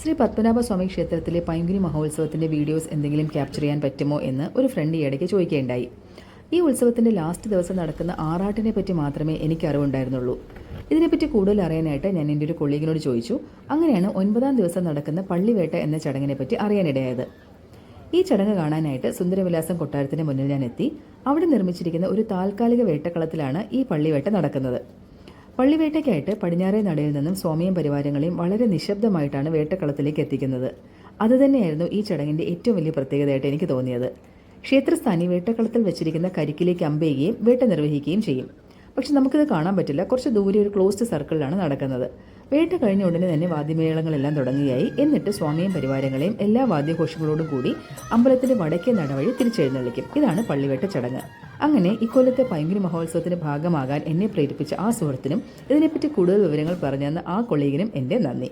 ശ്രീ പത്മനാഭസ്വാമി ക്ഷേത്രത്തിലെ പൈങ്കുനി മഹോത്സവത്തിന്റെ വീഡിയോസ് എന്തെങ്കിലും ക്യാപ്ചർ ചെയ്യാൻ പറ്റുമോ എന്ന് ഒരു ഫ്രണ്ട് ഈ ഇടയ്ക്ക് ചോദിക്കുകയുണ്ടായി. ഈ ഉത്സവത്തിന്റെ ലാസ്റ്റ് ദിവസം നടക്കുന്ന ആറാട്ടിനെ പറ്റി മാത്രമേ എനിക്ക് അറിവുണ്ടായിരുന്നുള്ളൂ. ഇതിനെപ്പറ്റി കൂടുതൽ അറിയാനായിട്ട് ഞാൻ എന്റെ ഒരു കൊളീഗിനോട് ചോദിച്ചു അങ്ങനെയാണ് ഒൻപതാം ദിവസം നടക്കുന്ന പള്ളിവേട്ട എന്ന ചടങ്ങിനെ പറ്റി അറിയാനിടയായത്? ഈ ചടങ്ങ് കാണാനായിട്ട് സുന്ദരവിലാസം കൊട്ടാരത്തിന് മുന്നിൽ ഞാൻ എത്തി. അവിടെ നിർമ്മിച്ചിരിക്കുന്ന ഒരു താൽക്കാലിക വേട്ടക്കളത്തിലാണ് ഈ പള്ളിവേട്ട നടക്കുന്നത്. പള്ളിവേട്ടയ്ക്കായിട്ട് പടിഞ്ഞാറേ നടയിൽ നിന്നും സ്വാമിയും പരിവാരങ്ങളെയും വളരെ നിശബ്ദമായിട്ടാണ് വേട്ടക്കളത്തിലേക്ക് എത്തിക്കുന്നത്. അതുതന്നെയായിരുന്നു ഈ ചടങ്ങിന്റെ ഏറ്റവും വലിയ പ്രത്യേകതയായിട്ട് എനിക്ക് തോന്നിയത്. ക്ഷേത്രസ്ഥാനി വേട്ടക്കളത്തിൽ വെച്ചിരിക്കുന്ന കരിക്കിലേക്ക് അമ്പയുകയും വേട്ട നിർവഹിക്കുകയും ചെയ്യും. പക്ഷെ നമുക്കിത് കാണാൻ പറ്റില്ല. കുറച്ച് ദൂരെ ഒരു ക്ലോസ്ഡ് സർക്കിളിലാണ് നടക്കുന്നത്. വേട്ട കഴിഞ്ഞ ഉടനെ തന്നെ വാദ്യമേളങ്ങളെല്ലാം തുടങ്ങിയായി. എന്നിട്ട് സ്വാമിയും പരിവാരങ്ങളെയും എല്ലാ വാദ്യഘോഷങ്ങളോടും കൂടി അമ്പലത്തിന്റെ വടക്കേ നടവഴി തിരിച്ചെഴുന്നള്ളിക്കും. ഇതാണ് പള്ളിവേട്ട ചടങ്ങ്. അങ്ങനെ ഇക്കൊല്ലത്തെ പൈങ്കിരി മഹോത്സവത്തിന്റെ ഭാഗമാകാൻ എന്നെ പ്രേരിപ്പിച്ച ആ സുഹൃത്തിനും ഇതിനെപ്പറ്റി കൂടുതൽ വിവരങ്ങൾ പറഞ്ഞെന്ന് ആ കൊളീഗിനും എന്റെ നന്ദി.